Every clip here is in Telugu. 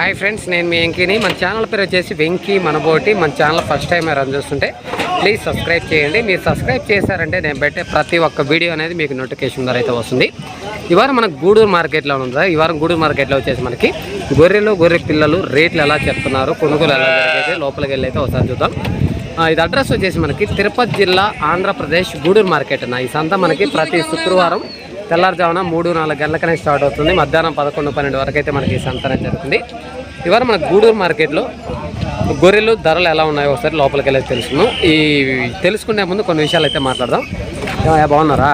హాయ్ ఫ్రెండ్స్ నేను మీ వెంకీని. మన ఛానల్ పేరు వచ్చేసి వెంకీ మనబోటి. మన ఛానల్ ఫస్ట్ టైం రన్ చూస్తుంటే ప్లీజ్ సబ్స్క్రైబ్ చేయండి. మీరు సబ్స్క్రైబ్ చేశారంటే నేను పెట్టే ప్రతి ఒక్క వీడియో అనేది మీకు నోటిఫికేషన్ ద్వారా అయితే వస్తుంది. ఇవారం మనకు గూడూరు మార్కెట్లో ఉంది? ఈ వారం గూడూరు మార్కెట్లో వచ్చేసి మనకి గొర్రెలు గొర్రె పిల్లలు రేట్లు ఎలా చెప్తున్నారు? కొనుగోలు ఎలా జరిగేది? లోపలికి వెళ్ళి అయితే ఒకసారి చూద్దాం. ఇది అడ్రస్ వచ్చేసి మనకి తిరుపతి జిల్లా ఆంధ్రప్రదేశ్ గూడూరు మార్కెట్ అన్న. ఈ సంత మనకి ప్రతి శుక్రవారం తెల్లారుజామున మూడు నాలుగు గంటలకనే స్టార్ట్ అవుతుంది. మధ్యాహ్నం పదకొండు పన్నెండు వరకు అయితే మనకి ఈ జరుగుతుంది. ఇవాళ మన గూడూరు మార్కెట్లో గొర్రెలు ధరలు ఎలా ఉన్నాయో ఒకసారి లోపలికి వెళ్ళి తెలుసుకున్నాం ఈ తెలుసుకునే ముందు కొన్ని విషయాలు అయితే మాట్లాడదాం. బాగున్నారా?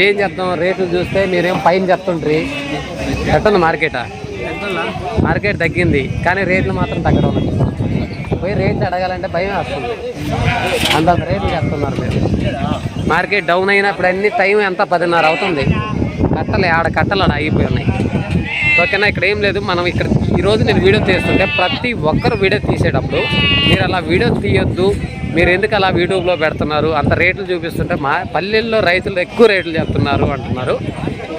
ఏం చెప్తాం రేట్లు చూస్తే మీరేం పైన చెప్తుంటారు ఎట్టుంది మార్కెటా? మార్కెట్ తగ్గింది కానీ రేట్లు మాత్రం తగ్గడం ఉన్నాయి పోయి రేట్లు అడగాలంటే భయం వస్తుంది. అంత రేట్లు చేస్తున్నారు మీరు. మార్కెట్ డౌన్ అయినప్పుడు అన్ని టైం ఎంత పదిన్నర అవుతుంది. కట్టలు ఆడ కట్టలు ఆడ అయిపోయి ఉన్నాయి. ఓకేనా ఇక్కడ ఏం లేదు. మనం ఇక్కడ ఈరోజు నేను వీడియో తీస్తుంటే ప్రతి ఒక్కరు వీడియో తీసేటప్పుడు మీరు అలా వీడియో తీయొద్దు. మీరు ఎందుకు అలా యూట్యూబ్లో పెడుతున్నారు? అంత రేట్లు చూపిస్తుంటే మా పల్లెల్లో రైతులు ఎక్కువ రేట్లు చెప్తున్నారు అంటున్నారు.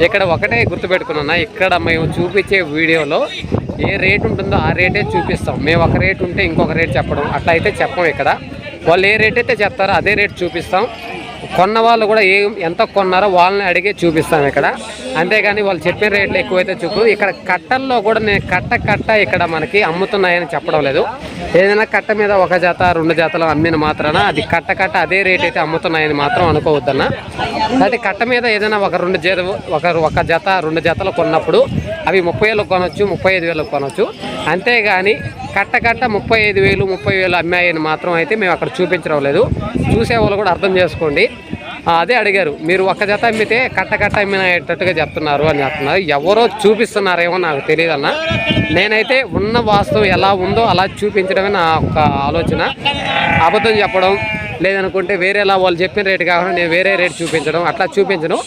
ఇక్కడ ఒకటే గుర్తుపెట్టుకున్నా ఇక్కడ మేము చూపించే వీడియోలో ఏ రేట్ ఉంటుందో ఆ రేటే చూపిస్తాం. మేము ఒక రేట్ ఉంటే ఇంకొక రేట్ చెప్పడం. అట్లా అయితే చెప్పం ఇక్కడ. వాళ్ళు ఏ రేట్ అయితే చెప్తారో అదే రేట్ చూపిస్తాం. కొన్న వాళ్ళు కూడా ఏం ఎంత కొన్నారో వాళ్ళని అడిగే చూపిస్తాం ఇక్కడ. అంతేగాని వాళ్ళు చెప్పిన రేట్లు ఎక్కువైతే చూపు. ఇక్కడ కట్టల్లో కూడా నేను కట్ట కట్ట ఇక్కడ మనకి అమ్ముతున్నాయని చెప్పడం లేదు. ఏదైనా కట్ట మీద ఒక జత రెండు జతలు అమ్మిన మాత్రాన అది కట్ట కట్ట అదే రేట్ అయితే అమ్ముతున్నాయని మాత్రం అనుకోవద్దన్న. అంటే కట్ట మీద ఏదైనా ఒక రెండు జత ఒక ఒక జత రెండు జతలు కొన్నప్పుడు అవి ముప్పై వేలకు కొనవచ్చు ముప్పై ఐదు వేలకు కొనవచ్చు అంతేగాని కట్ట కట్ట ముప్పై ఐదు వేలు ముప్పై వేలు అమ్మాయని మాత్రం అయితే మేము అక్కడ చూపించడం లేదు. చూసే వాళ్ళు కూడా అర్థం చేసుకోండి. అదే అడిగారు మీరు ఒక జత అమ్మితే కట్ట కట్ట అమ్మినట్టుగా చెప్తున్నారు అని చెప్తున్నారు. ఎవరో చూపిస్తున్నారేమో నాకు తెలియదు అన్న. నేనైతే ఉన్న వాస్తవం ఎలా ఉందో అలా చూపించడమే నా ఒక ఆలోచన. అబద్ధం చెప్పడం లేదనుకుంటే వేరేలా వాళ్ళు చెప్పిన రేటు కాకుండా నేను వేరే రేట్ చూపించడం అట్లా చూపించను.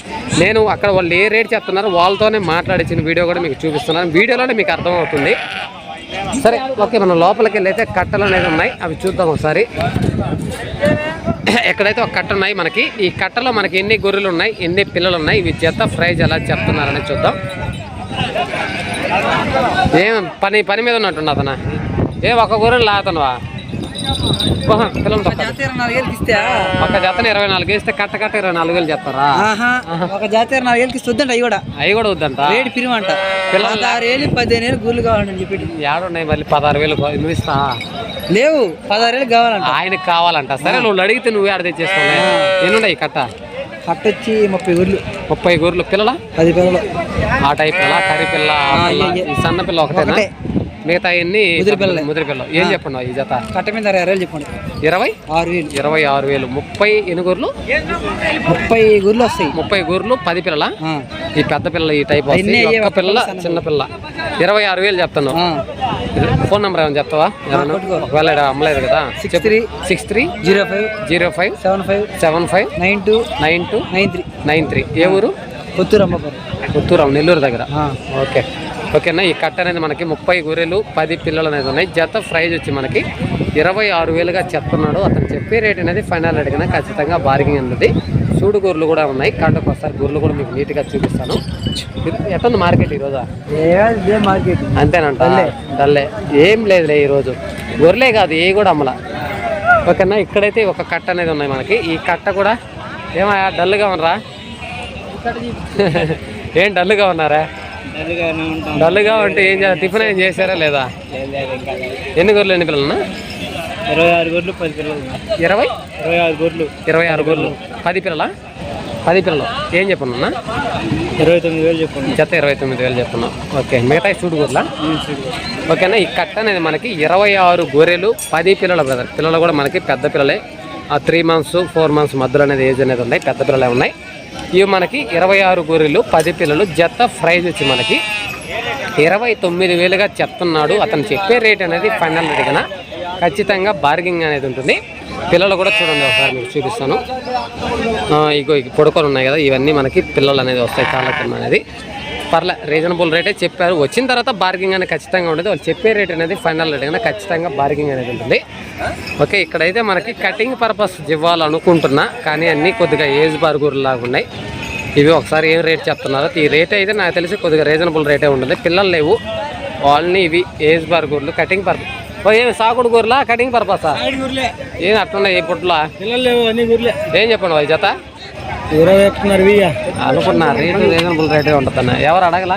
నేను అక్కడ వాళ్ళు ఏ రేట్ చెప్తున్నారో వాళ్ళతోనే మాట్లాడించిన వీడియో కూడా మీకు చూపిస్తున్నాను. వీడియోలోనే మీకు అర్థమవుతుంది. సరే ఓకే మనం లోపలికి వెళ్ళి అయితే కట్టలు అనేది ఉన్నాయి అవి చూద్దాం ఒకసారి. ఎక్కడైతే ఒక కట్ట ఉన్నాయి మనకి ఈ కట్టలో మనకి ఎన్ని గొర్రెలు ఉన్నాయి ఎన్ని పిల్లలు ఉన్నాయి ఇవి జత ప్రైజ్ ఎలా చెప్తున్నారని చూద్దాం. ఏం పని పని మీద ఉన్నట్టున్నా అతను. ఏ ఒక గొర్రెలు లాగుతున్నావా ఒక జతను ఇరవై నాలుగు వేస్తే కట్ట కట్ట ఇరవై నాలుగు వేలు చెప్తారా ఆహా ఒక నాలుగు వేలకి అవి కూడా. అవి కూడా వద్దంట? రేటు పిరిమంట పిల్లలు పదహారు వేలు పదిహేను వేలు గుళ్ళు కావాలని చెప్పి ఏడున్నాయి మళ్ళీ పదహారు వేలు నువ్వు ఇస్తా. లేవు పదహారు వేలు కావాలంట. ఆయనకి కావాలంట. సరే నువ్వు అడిగితే నువ్వే ఆడ ఎన్నున్నాయి ఈ కట్ట? కట్ట వచ్చి ముప్పై గుళ్ళు. ముప్పై గొర్రెలు పిల్లల? పది పిల్లలు. ఆ టైప్ పిల్ల కర్రీ పిల్ల. ఈ సన్న పిల్ల ఒకటే. మిగతా ఎన్ని ముదిరి పిల్లలే. ముదిరి పిల్ల ఏం చెప్పండి ఈ జత? కట్ట మీద అరవై వేలు చెప్పండి. ఇరవై? ఆరు వేలు. ఇరవై ఆరు వేలు. ముప్పై ఎన్ని గొర్రెలు ముప్పై గుళ్ళు వస్తాయి. ముప్పై గొర్రెలు పది పిల్లల? ఈ పెద్ద పిల్ల ఈ టైప్ ఒక్క పిల్ల చిన్న పిల్ల. ఇరవై ఆరు వేలు చెప్తాను. ఫోన్ నెంబర్ ఏమైనా చెప్తావా. ఒకవేళ అమ్మలేదు కదా. Six three six three zero five zero five seven five seven five nine two nine two nine three. Nine three. ఏ ఊరు? కొత్తూరు అమ్మపురం పుత్తూరు నెల్లూరు దగ్గర. ఓకే. ఓకేనా? ఈ కట్ట అనేది మనకి ముప్పై గొర్రెలు పది పిల్లలు అనేది ఉన్నాయి. జత ప్రైజ్ వచ్చి మనకి ఇరవై ఆరు వేలుగా చెప్తున్నాడు. అతను చెప్పే రేట్ అనేది ఫైనల్ అడిగినా ఖచ్చితంగా బార్గింగ్ అన్నది. చూడు గొర్రెలు కూడా ఉన్నాయి. కాటకు ఒకసారి గొర్రెలు కూడా మీకు నీట్గా చూపిస్తాను. ఎట్టుంది మార్కెట్ ఈరోజు? అంతేనంట? డల్లే. ఏం లేదులే ఈరోజు. గొర్రెలే కాదు ఏ కూడా అమ్మల. ఓకేనా? ఇక్కడైతే ఒక కట్ట అనేది ఉన్నాయి మనకి. ఈ కట్ట కూడా ఏమయ్యా డల్గా ఉన్నరా? ఏం డల్గా ఉన్నారా? డల్గా ఉంటే? ఏం చేయాలి? టిఫిన్ ఏం చేశారా లేదా? ఎన్ని గొర్రెలు ఎన్ని పిల్లలు ఇరవై ఆరు గొడ్లు పది పిల్లలు ఇరవై? ఇరవై ఆరు గొడ్లు ఇరవై ఆరు గొర్రెలు. పది పిల్లల? పది పిల్లలు. ఏం చెప్పనున్నా ఇరవై తొమ్మిది వేలు చెప్పండి. జత ఇరవై తొమ్మిది వేలు చెప్తున్నాం ఓకే. మిగతా చూడు గొర్రెలా? ఓకేనా ఈ కట్ట అనేది మనకి ఇరవై ఆరు గొర్రెలు పది పిల్లల బ్రదర్ పిల్లలు కూడా మనకి పెద్ద పిల్లలే. ఆ త్రీ మంత్స్ ఫోర్ మంత్స్ మధ్యలో అనేది ఏజ్ అనేది ఉన్నాయి పెద్ద పిల్లలే ఉన్నాయి. ఇవి మనకి ఇరవై ఆరు గొర్రెలు పది పిల్లలు. జత ప్రైజ్ వచ్చి మనకి ఇరవై తొమ్మిది వేలుగా చెప్తున్నాడు. అతను చెప్పే రేట్ అనేది ఫైనల్ రేట్ ఖచ్చితంగా బార్గింగ్ అనేది ఉంటుంది. పిల్లలు కూడా చూడండి ఒకసారి మీకు చూపిస్తాను. ఇగో ఇగో పొడకలు ఉన్నాయి కదా. ఇవన్నీ మనకి పిల్లలు అనేది వస్తాయి. చాలా అనేది. పర్లే రీజనబుల్ రేటే చెప్పారు. వచ్చిన తర్వాత బార్గింగ్ అనేది ఖచ్చితంగా ఉండేది. వాళ్ళు చెప్పే రేట్ అనేది ఫైనల్ రేట్ అనేది ఖచ్చితంగా బార్గింగ్ అనేది ఉంటుంది. ఓకే ఇక్కడైతే మనకి కటింగ్ పర్పస్ ఇవ్వాలనుకుంటున్నా కానీ అన్నీ కొద్దిగా ఏజ్ లాగా ఉన్నాయి. ఇవి ఒకసారి ఏం రేట్ చెప్తున్నారో ఈ రేట్ అయితే నాకు తెలిసి కొద్దిగా రీజనబుల్ రేటే ఉంటుంది. పిల్లలు లేవు. వాళ్ళని ఇవి ఏజ్ బార్ గూర్లు కటింగ్ పర్పస్ ఓ ఏమి సాగుడు గూర్లా కటింగ్ పర్పసా ఏం అట్లున్నాయి ఈ పుట్లా పిల్లలు లేవు అన్ని గుర్లే. ఏం చెప్పండి వాళ్ళ జత? ఇరవై చెప్తున్నారు వెయ్య. అనుకున్నా రేటు రీజనబుల్ రేటే ఉంటుందన్న. ఎవరు అడగలా?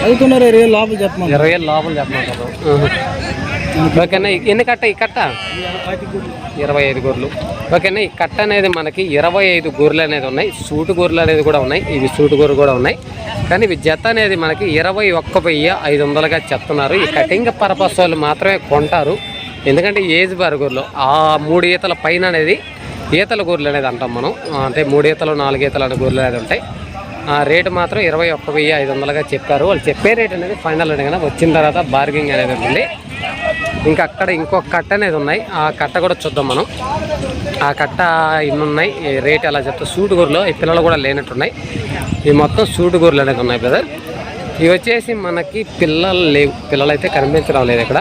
చదువుతున్నారు ఇరవై లోపల చెప్పమని. ఇరవై వేలు లోపల చెప్పమంటారు ఓకేనా ఎన్ని కట్ట ఈ కట్ట? ఇరవై ఐదు గూర్లు ఓకేనా ఈ కట్ట అనేది మనకి ఇరవై ఐదు గూర్లు అనేది ఉన్నాయి. సూటు గూర్లు అనేది కూడా ఉన్నాయి. ఇవి సూటు గూరు కూడా ఉన్నాయి. కానీ ఇవి జత అనేది మనకి ఇరవై ఒక్క వెయ్యి ఐదు వందలుగా చెప్తున్నారు. ఈ కటింగ్ పర్పస్ వాళ్ళు మాత్రమే కొంటారు. ఎందుకంటే ఏజ్ బార్ గూర్లు ఆ మూడు ఈతల పైన అనేది ఈతల గూర్లు అనేది అంటాం మనం. అంటే మూడు ఈతలు నాలుగు ఈతలు అనే గూర్లు అనేది ఉంటాయి. ఆ రేటు మాత్రం ఇరవై ఒక్క వెయ్యి ఐదు వందలుగా చెప్పారు. వాళ్ళు చెప్పే రేట్ అనేది ఫైనల్ అనేది కదా. వచ్చిన తర్వాత బార్గింగ్ అనేది ఉంటుంది ఇంకా అక్కడ ఇంకొక కట్ట అనేది ఉన్నాయి. ఆ కట్ట కూడా చూద్దాం మనం. ఆ కట్ట ఇన్నున్నాయి రేట్ ఎలా చెప్తా సూటు గొర్రెలు. ఈ పిల్లలు కూడా లేనట్టున్నాయి. ఇవి మొత్తం సూటు గొర్రెలు అనేది ఉన్నాయి బ్రదర్ ఇవి వచ్చేసి మనకి పిల్లలు లేవు. పిల్లలు అయితే కనిపించడం లేదు ఇక్కడ.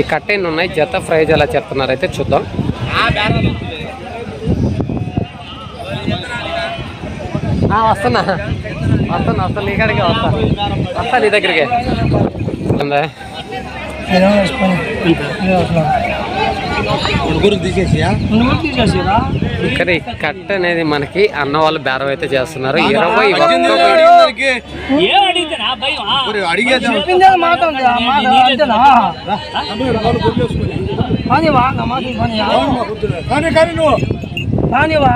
ఈ కట్ట ఎన్ని ఉన్నాయి? జత ప్రైజ్ ఎలా చెప్తున్నారు అయితే చూద్దాం. వస్తున్నా. వస్తున్నా వస్తున్నా. నీ కాడికి వస్తా. వస్తా నీ దగ్గరికి. ఇక్కడ ఈ కట్ట అనేది మనకి అన్న వాళ్ళు బేరం అయితే చేస్తున్నారు. ఇరవై ఒక్క వెయ్యి. చెప్పిందే మాట ఉంది, ఆ మాట అంతేనా? కానివా, నా మాట కానియా? కానివా?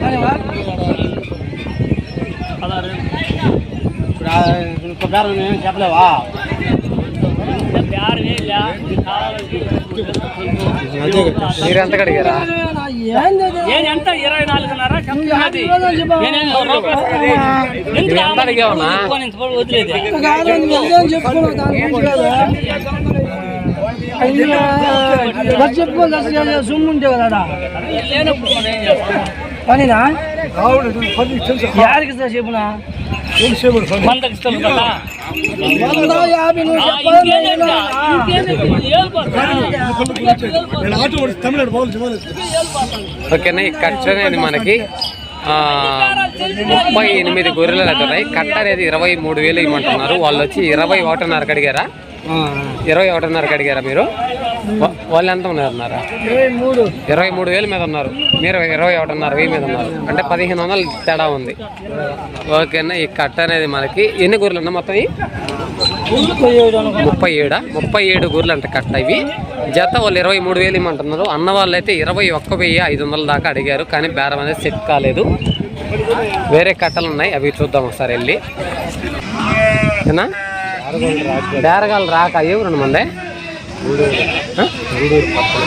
కానివా? చెప్పలేవా మీరు కడిగారా ఎంత ఇరవై నాలుగున్నర నువ్వు ఎంత అడిగావన్నా వదిలేదు సొమ్ము ఉంటే కదా పనినా? యారికి సార్ చెప్పునా? ఓకేనా ఈ కట్ట అనేది మనకి ముప్పై ఎనిమిది గొర్రెలు అయితే ఉన్నాయి. కట్ట అనేది ఇరవై మూడు వేలు ఇవ్వమంటున్నారు. వాళ్ళు వచ్చి ఇరవై ఒకటిన్నరకు అడిగారా? ఇరవై ఒకటిన్నరకు అడిగారా మీరు? వాళ్ళు ఎంత ఉన్నారన్నారా? ఇరవై మూడు ఇరవై మూడు వేల మీద ఉన్నారు. మీరు ఇరవై ఒకటిన్నర వెయ్యి మీద ఉన్నారు. అంటే పదిహేను వందలు తేడా ఉంది. ఓకేనా ఈ కట్ట అనేది మనకి ఎన్ని గొర్రెలు ఉన్నాయి మొత్తం ముప్పై ఏడా? ముప్పై ఏడు గొర్రెలు అంటే కట్ట ఇవి జత వాళ్ళు ఇరవై మూడు వేలు ఇమ్మంటున్నారు. అన్న వాళ్ళు అయితే ఇరవై ఒక్క వెయ్యి ఐదు వందల దాకా అడిగారు. కానీ బేరం అనేది సెట్ కాలేదు. వేరే కట్టలు ఉన్నాయి. అవి చూద్దాం ఒకసారి వెళ్ళి. ఏనా? బేరగాలు రాక ఏ ఊరు మందే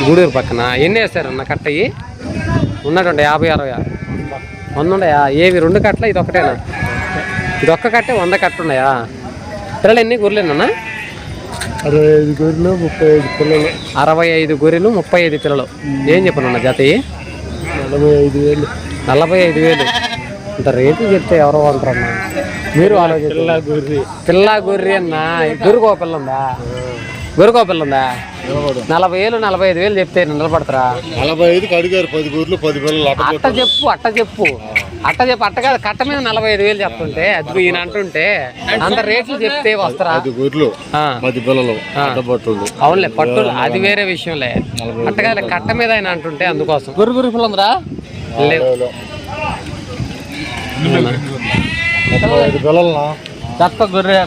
గూడూరు పక్కన. ఎన్ని వేసారు కట్ట అయ్యి ఉన్నటువంటి యాభై అరవై వంద ఉన్నాయా ఏవి? రెండు కట్టలు? ఇది ఒకటేనా? ఇది ఒక్క కట్టే వంద కట్ట ఉన్నాయా? పిల్లలు ఎన్ని గొర్రెలేనన్నా అరవై ఐదు గొర్రెలు ముప్పై ఐదు పిల్లలు అరవై ఐదు గొర్రెలు ముప్పై ఐదు పిల్లలు. ఏం చెప్పను జత నలభై ఐదు వేలు. నలభై ఐదు వేలు. ఇంత రేటు చెప్తే ఎవరో అంటారన్నా మీరు ఆలోచించారు గొర్రె పిల్ల గొర్రె అన్న గొర్రెకో పిల్ల ఉందా గొర్రెకో పిల్ల ఉందా నలభై వేలు నలభై ఐదు వేలు చెప్తే నిలబడతారా? నలభై ఐదుకి అడిగారు పది గూర్లు పది పిల్లలు అట్ట చెప్పు అట్ట చెప్పు. అట్ట చెప్పు అట్ట కాదు కట్ట మీద నలభై ఐదు వేలు చెప్తుంటే అది ఈయన అంటుంటే అంత రేట్లు చెప్తే వస్తారా? పది గూర్లు ఆ, పది పిల్లలు అవునులే పట్టు అది వేరే విషయంలే. అట్ట కాదు కట్ట మీద ఆయన అంటుంటే అందుకోసం. గురు గురు పిల్ల ఉందిరా లేవు ముప్పై ఐదు పిల్లలనా చెత్త గొర్రె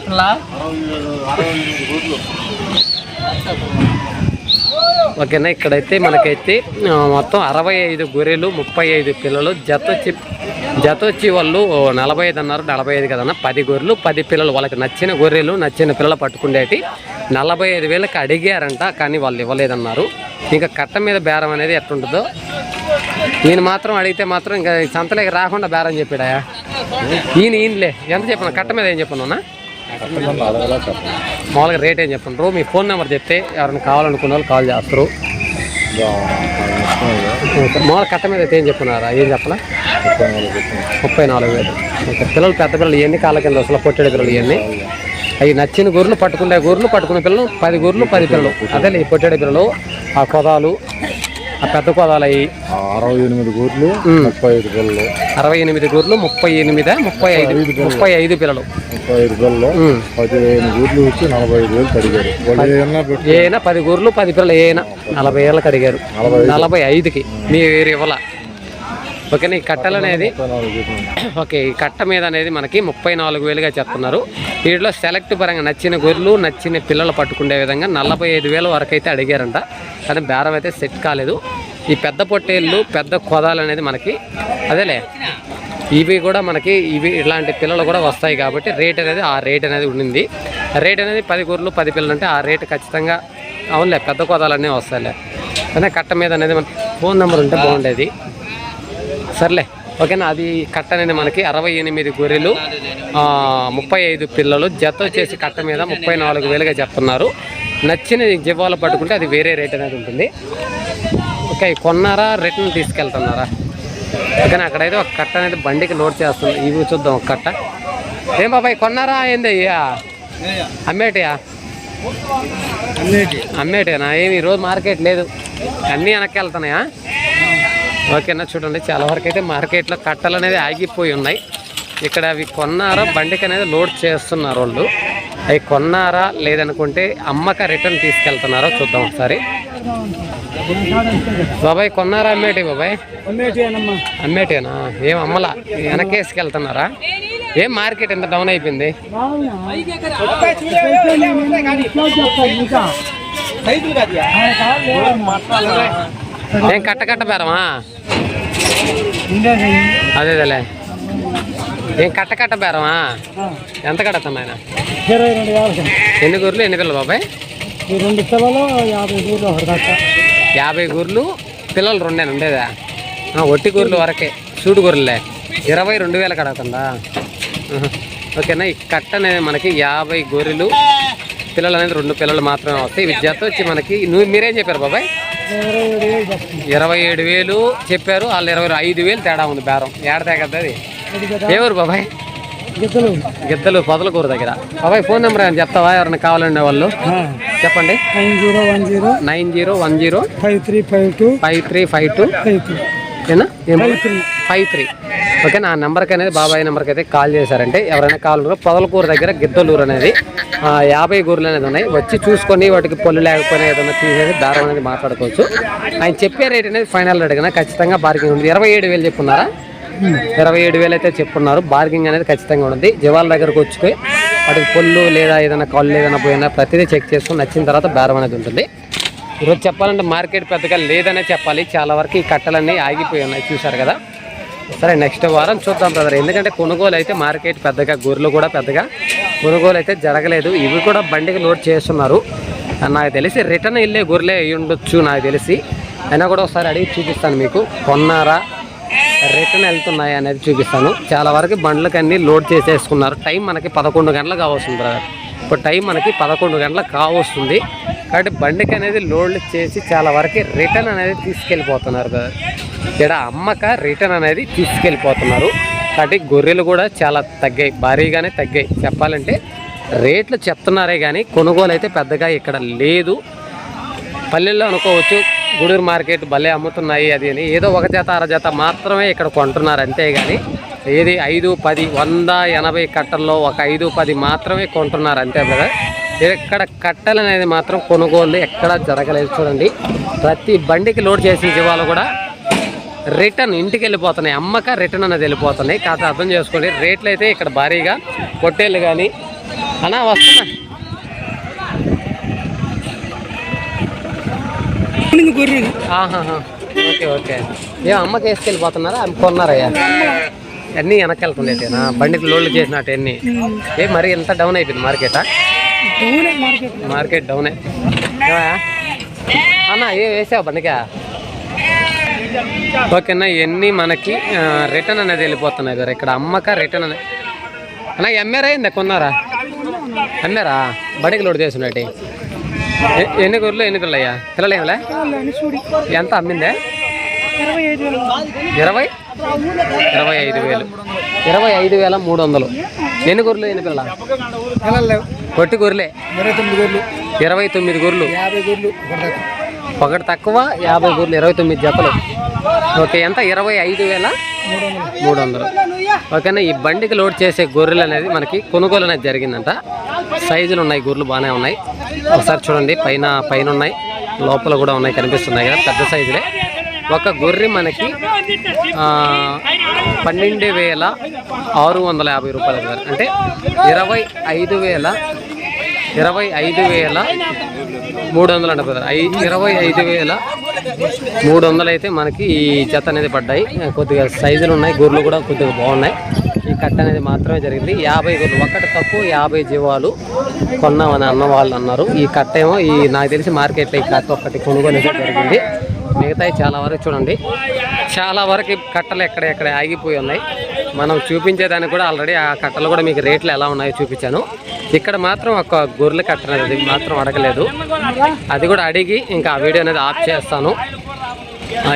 ఓకేనా ఇక్కడైతే మనకైతే మొత్తం అరవై ఐదు గొర్రెలు ముప్పై ఐదు పిల్లలు జత వచ్చి జత వచ్చి వాళ్ళు నలభై ఐదు అన్నారు నలభై ఐదు కదన్నా పది గొర్రెలు పది పిల్లలు వాళ్ళకి నచ్చిన గొర్రెలు నచ్చిన పిల్లలు పట్టుకునేటి నలభై ఐదు వేలకు అడిగారంట కానీ వాళ్ళు ఇవ్వలేదన్నారు. ఇంకా కట్ట మీద బేరం అనేది ఎట్లుంటుందో ఈయన మాత్రం అడిగితే మాత్రం ఇంకా సంతలేకి రాకుండా బేరం చెప్పాడా ఈయన ఈయనలే. ఎంత చెప్పను కట్ట మీద ఏం చెప్పను మామూలుగా రేట్ ఏం చెప్పండ్రు మీ ఫోన్ నెంబర్ చెప్తే ఎవరైనా కావాలనుకున్న వాళ్ళు కాల్ చేస్తారు. మామూలు కట్ట మీద అయితే ఏం చెప్పున్నారా ఏం చెప్పనా ముప్పై నాలుగు వేలు. పిల్లలు పెద్ద పిల్లలు ఇవన్నీ కాళ్ళ కింద అసలు పొట్టేడు పిల్లలు ఇవన్నీ. అవి నచ్చిన గొర్రెలు పట్టుకునే గొర్రెలు పట్టుకునే పిల్లలు పది గొర్రెలు పది పిల్లలు. అదే ఈ పొట్టేడు పిల్లలు ఆ కొదాలు పెద్ద కోదాలు అయ్యి ఆ అరవై ఎనిమిది గూర్లు ముప్పై ఐదు పిల్లలు అరవై ఎనిమిది గూర్లు ముప్పై ఎనిమిది ముప్పై ఐదు ముప్పై ఐదు పిల్లలు. ముప్పై ఐదు పిల్లలు. పదిహేను గూర్లు వచ్చి నలభై ఐదు వేలు పెట్టి ఏనా? పది గూర్లు పది పిల్లలు ఏనా? నలభై ఏళ్ళకి అడిగారు నలభై ఐదుకి. మీ వేరు ఇవ్వాల? ఓకేనా ఈ కట్టలు అనేది. ఓకే ఈ కట్ట మీద అనేది మనకి ముప్పై నాలుగు వేలుగా చెప్తున్నారు వీటిలో సెలెక్ట్ పరంగా నచ్చిన గొర్రెలు నచ్చిన పిల్లలు పట్టుకునే విధంగా నలభై ఐదు వేల వరకు అయితే అడిగారంట. కానీ బేరం అయితే సెట్ కాలేదు. ఈ పెద్ద పొట్టేళ్ళు పెద్ద కొదాలు అనేది మనకి అదేలే ఇవి కూడా మనకి ఇవి ఇలాంటి పిల్లలు కూడా వస్తాయి కాబట్టి రేట్ అనేది ఆ రేట్ అనేది ఉండింది. రేట్ అనేది పది గొర్రెలు పది పిల్లలు అంటే ఆ రేట్ ఖచ్చితంగా అవునులే పెద్ద కొదాలన్నీ వస్తాయిలే. కానీ కట్ట మీద అనేది మన ఫోన్ నెంబర్ ఉంటే బాగుండేది. సర్లే ఓకేనా? అది కట్ట అనేది మనకి అరవై ఎనిమిది గొర్రెలు ముప్పై ఐదు పిల్లలు జత వచ్చేసి కట్ట మీద ముప్పై నాలుగు వేలుగా చెప్తున్నారు. నచ్చిన జీవాలు పట్టుకుంటే అది వేరే రేట్ అనేది ఉంటుంది. ఓకే కొన్నారా? రిటర్న్ తీసుకెళ్తున్నారా? ఓకేనా? అక్కడైతే ఒక కట్ట అనేది బండికి లోడ్ చేస్తుంది. ఇవి చూద్దాం ఒక కట్ట. ఏం బాబాయ్ కొన్నారా? ఏంది అయ్యా అమ్మేటియా? అమ్మేటేనా? ఏమి ఈరోజు మార్కెట్ లేదు. అన్నీ వెనక్కి వెళ్తున్నాయా? ఓకేనా చూడండి. చాలా వరకు అయితే మార్కెట్లో కట్టలు అనేది ఆగిపోయి ఉన్నాయి. ఇక్కడ అవి కొన్నారా బండికి అనేది లోడ్ చేస్తున్నారు వాళ్ళు. అవి కొన్నారా లేదనుకుంటే అమ్మక రిటర్న్ తీసుకెళ్తున్నారా చూద్దాం ఒకసారి. బాబాయ్ కొన్నారా అమ్మేటి బాబాయ్? అమ్మేటేనా ఏం అమ్మలా? వెనకేసుకెళ్తున్నారా ఏం మార్కెట్ ఎంత డౌన్ అయిపోయింది? ఏం కట్ట కట్ట బేరమా అదే అదేలే. ఏం కట్ట కట్ట బేరమా ఎంత కడతాను ఆయన? ఎన్ని గూర్లు ఎన్ని పిల్లలు బాబాయ్? రెండు పిల్లలు యాభై దాకా యాభై గూర్లు పిల్లలు రెండేనా ఉండేదా? ఒట్టి గూర్లు వరకే సూడు గూర్లే. ఇరవై రెండు వేల కడగతుందా. ఓకేనా ఈ కట్ట అనేది మనకి యాభై గొర్రెలు పిల్లలు అనేది రెండు పిల్లలు మాత్రమే వస్తాయి. జత వచ్చి మనకి నువ్వు మీరేం చెప్పారు బాబాయ్? ఇరవై ఏడు వేలు చెప్పారు. వాళ్ళు ఇరవై ఐదు వేలు తేడా ఉంది బేరం. ఏడ తగ్గద్దు అది కదా ఎవరు బాబాయ్? గిద్దలు గిద్దలు పొదలకూర దగ్గర. బాబాయ్ ఫోన్ నెంబర్ ఏమైనా చెప్తావా? ఎవరైనా కావాలండే వాళ్ళు. చెప్పండి. Nine zero one zero nine zero one zero five three five two five three five two five three. ఏనా? Five three. Five three. Okay నా నెంబర్కి అనేది బాబాయ్ నెంబర్కి అయితే కాల్ చేశారంటే ఎవరైనా కాల్ పొదలకూరు దగ్గర గిద్దలూరు అనేది యాభై గూర్లు అనేది ఉన్నాయి. వచ్చి చూసుకొని వాటికి పొల్లు లేకపోయినా ఏదైనా తీసేసి దారం అనేది మాట్లాడుకోవచ్చు. ఆయన చెప్పే రేట్ అనేది ఫైనల్ రేట్ కదా ఖచ్చితంగా బార్గింగ్ ఉంది. ఇరవై ఏడు వేలు చెప్పున్నారా? ఇరవై ఏడు వేలు అయితే చెప్పున్నారు. బార్గింగ్ అనేది ఖచ్చితంగా ఉంది. జవాల దగ్గరకు వచ్చి వాటికి పొల్లు లేదా ఏదైనా కాళ్ళు ఏదైనా పోయినా ప్రతిదీ చెక్ చేసుకుని నచ్చిన తర్వాత బేరం అనేది ఉంటుంది. ఈరోజు చెప్పాలంటే మార్కెట్ పెద్దగా లేదనే చెప్పాలి. చాలా వరకు ఈ కట్టలన్నీ ఆగిపోయి ఉన్నాయి. చూసారు కదా? సరే నెక్స్ట్ వారం చూద్దాం బ్రదర్ ఎందుకంటే కొనుగోలు అయితే మార్కెట్ పెద్దగా గొర్రెలు కూడా పెద్దగా కొనుగోలు అయితే జరగలేదు. ఇవి కూడా బండికి లోడ్ చేస్తున్నారు. నాకు తెలిసి రిటర్న్ వెళ్ళే గొర్రెలే అయి ఉండొచ్చు నాకు తెలిసి. అయినా కూడా ఒకసారి అడిగి చూపిస్తాను మీకు. కొన్నారా రిటర్న్ వెళ్తున్నాయి అనేది చూపిస్తాను. చాలా వరకు బండ్లకన్నీ లోడ్ చేసేసుకున్నారు. టైం మనకి పదకొండు గంటలకు కావస్తుంది బ్రదర్ ఇప్పుడు టైం మనకి పదకొండు గంటలకు కావస్తుంది. కాబట్టి బండికి అనేది లోడ్లు చేసి చాలా వరకు రిటర్న్ అనేది తీసుకెళ్ళిపోతున్నారు. కదా ఇక్కడ అమ్మక రిటర్న్ అనేది తీసుకెళ్ళిపోతున్నారు. కాబట్టి గొర్రెలు కూడా చాలా తగ్గాయి భారీగానే తగ్గాయి. చెప్పాలంటే రేట్లు చెప్తున్నారే కానీ కొనుగోలు అయితే పెద్దగా ఇక్కడ లేదు. పల్లెల్లో అనుకోవచ్చు గూడూరు మార్కెట్ భలే అమ్ముతున్నాయి అది అని. ఏదో ఒక జత అర జత మాత్రమే ఇక్కడ కొంటున్నారు అంతేగాని ఏది ఐదు పది వంద ఎనభై కట్టల్లో ఒక ఐదు పది మాత్రమే కొంటున్నారు అంతే కదా ఇక్కడ కట్టలు అనేది మాత్రం కొనుగోలు ఎక్కడా జరగలేదు చూడండి. ప్రతి బండికి లోడ్ చేసిన జీవాలు కూడా రిటర్న్ ఇంటికి వెళ్ళిపోతున్నాయి. అమ్మక రిటర్న్ అనేది వెళ్ళిపోతున్నాయి. కాకపోతే అర్థం చేసుకోండి. రేట్లు అయితే ఇక్కడ భారీగా పొట్టేళ్ళు కానీ అన్నా వస్తున్నా. Okay okay. ఏ అమ్మకి వేసుకెళ్ళిపోతున్నారా? అమ్మ కొన్నారయ్యా? అన్నీ వెనక్కి వెళ్తుండేటేనా బండికి లోడ్లు చేసినట్టు అన్ని. ఏ మరి ఎంత డౌన్ అయిపోయింది మార్కెటా మార్కెట్. డౌనే? అన్న ఏ వేసావు బండికా ఓకేనా ఇవన్నీ మనకి రిటర్న్ అనేది వెళ్ళిపోతున్నాయి గారు ఇక్కడ అమ్మక రిటర్న్ అనేది అన్న ఎమ్మారా అయిందా కొన్నారా? అమ్మారా బడికి లోడ్ చేసినట్టు ఎన్ని గొర్రెలు ఎన్ని పిల్లయ్యా? పిల్లలు ఏమిలే చూడి ఎంత అమ్మిందే ఇరవై? ఇరవై ఐదు వేలు. ఇరవై ఐదు వేల మూడు వందలు. ఎన్ని గొర్రెలు ఎన్ని పిల్ల పిల్లలు కొట్టి గొర్రెలే. ఇరవై తొమ్మిది గొర్రెలు. ఇరవై తొమ్మిది గొర్రెలు. యాభై గొర్రెలు ఒకటి తక్కువ. యాభై గూర్లు ఇరవై తొమ్మిది జతలు. ఓకే ఎంత? ఇరవై ఐదు వేల మూడు వందలు. ఓకేనా ఈ బండికి లోడ్ చేసే గొర్రెలు అనేది మనకి కొనుగోలు అనేది జరిగిందంట. సైజులు ఉన్నాయి గొర్రెలు బాగానే ఉన్నాయి. ఒకసారి చూడండి పైన పైన ఉన్నాయి లోపల కూడా ఉన్నాయి కనిపిస్తున్నాయి కదా పెద్ద సైజులే. ఒక గొర్రె మనకి పన్నెండు వేల ఆరు వందల యాభై రూపాయలు సార్ అంటే ఇరవై ఐదు వేల ఇరవై ఐదు వేల మూడు వందలు అంటే సార్ ఐ ఇరవై ఐదు వేల మూడు వందలు అయితే మనకి ఈ చెత్త అనేది పడ్డాయి. కొద్దిగా సైజులు ఉన్నాయి గొర్రెలు కూడా కొద్దిగా బాగున్నాయి. ఈ కట్ట అనేది మాత్రమే జరిగింది. యాభై గొర్రెలు ఒక్కటి తక్కువ యాభై జీవాలు కొన్నామని అన్న వాళ్ళు అన్నారు. ఈ కట్ట ఏమో ఈ నాకు తెలిసి మార్కెట్లో ఈ కట్ట ఒక్కటి కొనుగోలు జరిగింది. మిగతాయి చాలా వరకు చూడండి. చాలా వరకు కట్టలు ఎక్కడెక్కడ ఆగిపోయి ఉన్నాయి. మనం చూపించేదానికి కూడా ఆల్రెడీ ఆ కట్టలు కూడా మీకు రేట్లు ఎలా ఉన్నాయో చూపించాను. ఇక్కడ మాత్రం ఒక గొర్రెల కట్ట అనేది మాత్రం అడగలేదు. అది కూడా అడిగి ఇంకా ఆ వీడియో అనేది ఆఫ్ చేస్తాను.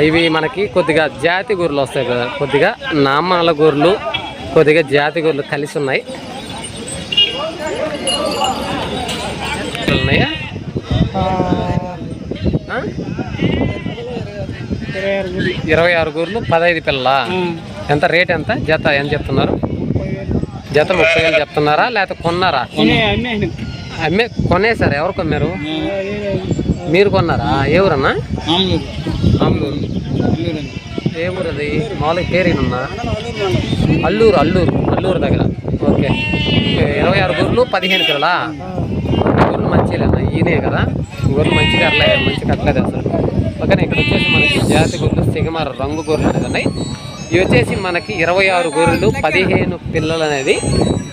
ఇవి మనకి కొద్దిగా జాతి గొర్రెలు వస్తాయి కదా కొద్దిగా నామాల గొర్రెలు కొద్దిగా జాతి గొర్రెలు కలిసి ఉన్నాయి. ఉన్నాయా? ఇరవై ఆరు గూర్లు పదహైదు పిల్లల? ఎంత రేట్ ఎంత? జత ఎంత చెప్తున్నారు? జత ముప్పై వేలు చెప్తున్నారా లేకపోతే కొన్నారా? అమ్మే కొనేసారు ఎవరు కొన్నారు? మీరు కొన్నారా? ఏ ఊరన్నా? ఏ ఊరు అది? మామూలుగా పేరేనన్నా అల్లూరు అల్లూరు అల్లూరు దగ్గర. ఓకే. ఇరవై ఆరు గొర్రెలు పదిహేను పిల్లలా? గొర్రెలు మంచిలేనా ఈయనే కదా? గొర్రెలు మంచిగా అట్లేదు మంచిగా కట్టలేదు అసలు. పక్కన ఇక్కడ వచ్చేసి మనకి జాతి గొర్రెలు సిగమర రంగు గొర్రెలు అనేది ఉన్నాయి. ఇవి వచ్చేసి మనకి ఇరవై ఆరు గొర్రెలు పదిహేను పిల్లలు అనేది.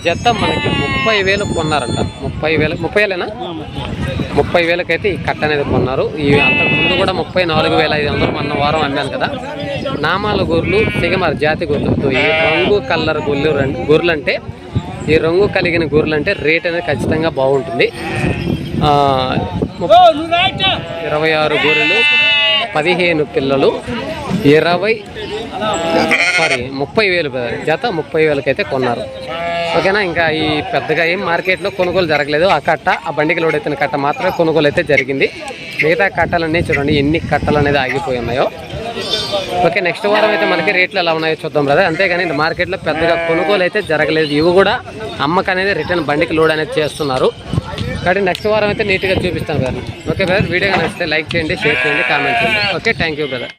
జత మనకి ముప్పై వేలు కొన్నారంట. ముప్పై వేలు ముప్పై వేలేనా? ముప్పై వేలకైతే ఈ కట్ట అనేది కొన్నారు. ఈ అంతకుముందు కూడా ముప్పై నాలుగు వేల ఐదు వందలు మొన్న వారం అమ్మాను కదా. నామాల గొర్రెలు సిగమర జాతి గొర్రెలు. ఈ రంగు కలర్ గొర్రెలు గొర్రెలు అంటే ఈ రంగు కలిగిన గొర్రెలు అంటే రేట్ అనేది ఖచ్చితంగా బాగుంటుంది. ఇరవై ఆరు గొర్రెలు. పదిహేను పిల్లలు ఇరవై సారీ ముప్పై వేలు జత ముప్పై వేలకైతే కొన్నారు. ఓకేనా? ఇంకా ఈ పెద్దగా ఏం మార్కెట్లో కొనుగోలు జరగలేదు. ఆ కట్ట ఆ బండికి లోడ్ అయితే కట్ట మాత్రమే కొనుగోలు అయితే జరిగింది. మిగతా కట్టలన్నీ చూడండి ఎన్ని కట్టలు అనేది ఆగిపోయి ఉన్నాయో. ఓకే నెక్స్ట్ వారం అయితే మనకి రేట్లు ఎలా ఉన్నాయో చూద్దాం బ్రదర్ అంతేగాని మార్కెట్లో పెద్దగా కొనుగోలు అయితే జరగలేదు. ఇవి కూడా అమ్మకనేది రిటర్న్ బండికి లోడ్ అనేది చేస్తున్నారు. కాబట్టి నెక్స్ట్ వారం అయితే నీట్గా చూపిస్తాను బ్రదర్ ఓకే బ్రదర్ వీడియో నచ్చితే లైక్ చేయండి షేర్ చేయండి కామెంట్ చేయండి. Okay thank you brother